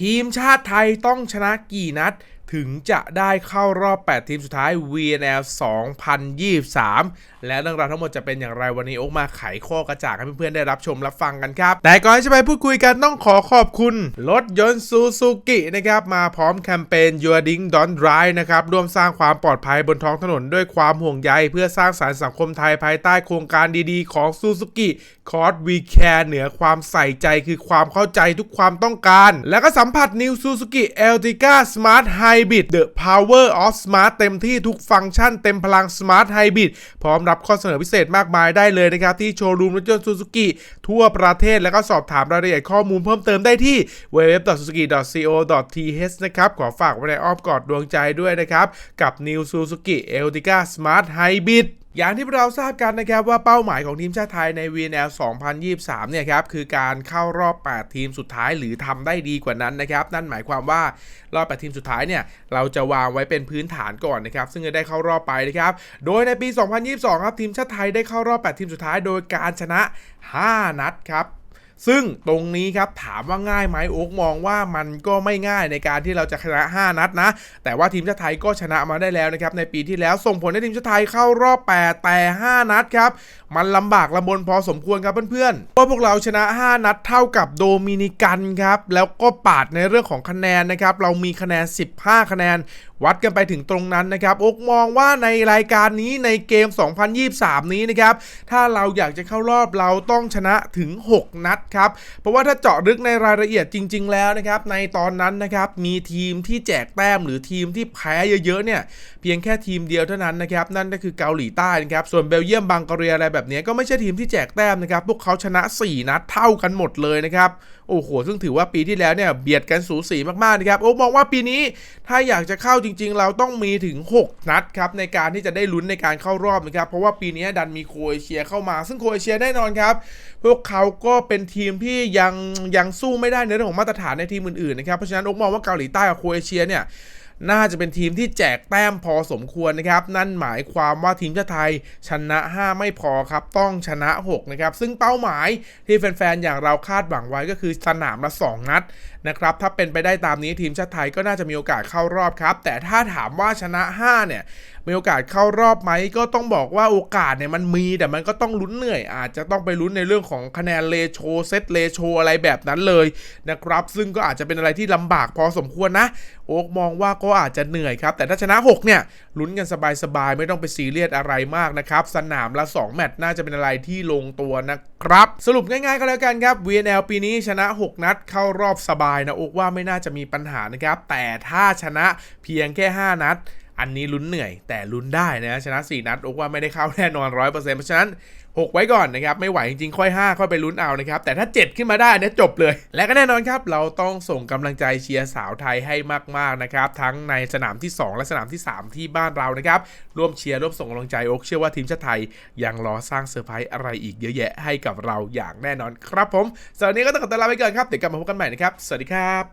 ทีมชาติไทยต้องชนะกี่นัด ถึงจะได้เข้ารอบ 8 ทีมสุดท้าย VNL 2023 และเรื่องราวทั้งหมดจะเป็นอย่างไรวันนี้โอ๊กมาไขข้อกระจ่างให้เพื่อนๆได้รับชมรับฟังกันครับ แต่ก่อนที่จะไปพูดคุยกันต้องขอขอบคุณ รถยนต์ซูซูกินะครับ มาพร้อมแคมเปญ Your Ding Don't Drive นะครับ ร่วมสร้างความปลอดภัยบนท้องถนนด้วยความห่วงใย เพื่อสร้างสารรค์สังคมไทยภายใต้โครงการดีๆ ของซูซูกิคอร์ดวีแคร์เหนือความใส่ใจคือความเข้าใจทุกความต้องการ แล้วก็สัมผัส New Suzuki Ertiga Smart Hybrid The Power of Smart เต็มที่ทุกฟังก์ชันเต็มพลัง Smart Hybrid พร้อมรับข้อเสนอพิเศษมากมายได้เลยนะครับ ที่โชว์รูมรถยนต์ซูซูกิทั่วประเทศแล้วก็สอบถามรายละเอียดข้อมูลเพิ่มเติมได้ที่ www.suzuki.co.th นะครับ ขอฝากไว้ในอ้อมกอดดวงใจด้วยนะครับ กับ New Suzuki e l t i g a Smart Hybrid อย่างที่เราทราบกันนะครับว่าเป้าหมายของทีมชาติไทยใน VNL 2023 เนี่ยครับคือการเข้ารอบ 8 ทีมสุดท้ายหรือทำได้ดีกว่านั้นนะครับ นั่นหมายความว่ารอบ 8 ทีมสุดท้ายเนี่ยเราจะวางไว้เป็นพื้นฐานก่อนนะครับซึ่งจะได้เข้ารอบไปนะครับโดยในปี 2022 ครับทีมชาติไทยได้เข้ารอบ 8 ทีมสุดท้าย โดยการชนะ 5 นัดครับ ซึ่งตรงนี้ครับถามว่าง่ายไหมโอ๊กมองว่ามันก็ไม่ง่ายในการที่เราจะชนะ 5 นัดนะ แต่ว่าทีมชาติไทยก็ชนะมาได้แล้วนะครับในปีที่แล้วส่งผลให้ทีมชาติไทยเข้ารอบ 8 แต่ 5 นัดครับ มันลำบากลำบนพอสมควรครับเพื่อนๆเพราะพวกเราชนะ 5 นัดเท่ากับโดมินิกันครับแล้วก็ปาดในเรื่องของคะแนนนะครับเรามีคะแนน 15 คะแนนวัดกันไปถึงตรงนั้นนะครับอกมองว่าในรายการนี้ในเกม 2023 นี้นะครับ ถ้าเราอยากจะเข้ารอบเราต้องชนะถึง 6 นัดครับ เพราะว่าถ้าเจาะลึกในรายละเอียดจริง ๆ แล้วนะครับ ในตอนนั้นนะครับมีทีมที่แจกแต้มหรือทีมที่แพ้เยอะๆเนี่ย เพียงแค่ทีมเดียวเท่านั้นนะครับ นั่นก็คือเกาหลีใต้นะครับ ส่วนเบลเยียมบังการียอะไรแบบนี้ก็ไม่ใช่ทีมที่แจกแต้มนะครับ พวกเขาชนะ 4 นัดเท่ากันหมดเลยนะครับโอ้โหซึ่งถือว่าปีที่แล้วเนี่ยเบียดกันสูสีมากๆนะครับโอ้มองว่าปีนี้ถ้าอยากจะเข้าจจริงๆ เราต้องมีถึง 6 นัดครับในการที่จะได้ลุ้นในการเข้ารอบนะครับเพราะว่าปีนี้ดันมีโครเอเชียเข้ามา ซึ่งโครเอเชียแน่นอนครับ พวกเขาก็เป็นทีมที่ยังยังสู้ไม่ได้ในเรื่องของมาตรฐานในทีมอื่นๆนะครับเพราะฉะนั้นอกมองว่าเกาหลีใต้กับโครเอเชียเนี่ย น่าจะเป็นทีมที่แจกแต้มพอสมควรนะครับ นั่นหมายความว่าทีมชาติไทยชนะ 5 ไม่พอครับ ต้องชนะ 6 นะครับ ซึ่งเป้าหมายที่แฟนๆ อย่างเราคาดหวังไว้ก็คือสนามละ 2 นัดนะครับ ถ้าเป็นไปได้ตามนี้ทีมชาติไทยก็น่าจะมีโอกาสเข้ารอบครับ แต่ถ้าถามว่าชนะ 5 เนี่ย มีโอกาสเข้ารอบไหมก็ต้องบอกว่าโอกาสเนี่ยมันมีแต่มันก็ต้องลุ้นเหนื่อย อาจจะต้องไปลุ้นในเรื่องของคะแนนเลโชเซตเลโชอะไรแบบนั้นเลยนะครับ ซึ่งก็อาจจะเป็นอะไรที่ลำบากพอสมควรนะ โอ๊กมองว่าก็อาจจะเหนื่อยครับ แต่ถ้าชนะ 6 เนี่ยลุ้นกันสบายๆ ไม่ต้องไปซีเรียสอะไรมากนะครับ สนามละ 2 แมตช์น่าจะเป็นอะไรที่ลงตัวนะครับ สรุปง่ายๆ ก็แล้วกันครับ VNL ปีนี้ชนะ 6 นัดเข้ารอบสบายนะโอ๊กว่าไม่น่าจะมีปัญหานะครับแต่ถ้าชนะเพียงแค่ 5 นัด อันนี้ลุ้นเหนื่อยแต่ลุ้นได้นะชนะ 4 นัดโอกว่าไม่ได้เข้าแน่นอน 100%เพราะฉะนั้น 6 ไว้ก่อนนะครับ ไม่ไหวจริงๆ ค่อย 5 ค่อยไปลุ้นเอานะครับ แต่ถ้า 7 ขึ้นมาได้เนี่ยจบเลย และก็แน่นอนครับ เราต้องส่งกำลังใจเชียร์สาวไทยให้มากๆนะครับ ทั้งในสนามที่ 2 และสนามที่ 3 ที่บ้านเรานะครับร่วมเชียร์ร่วมส่งกำลังใจโอ๊กเชื่อว่าทีมชาติไทย ยังรอสร้างเซอร์ไพรส์อะไรอีกเยอะแยะให้กับเราอย่างแน่นอนครับผมสำหรับวันนี้ก็ต้องขอตัวลาไปก่อนครับเดี๋ยวกลับมาพบกันใหม่นะครับสวัสดีครับ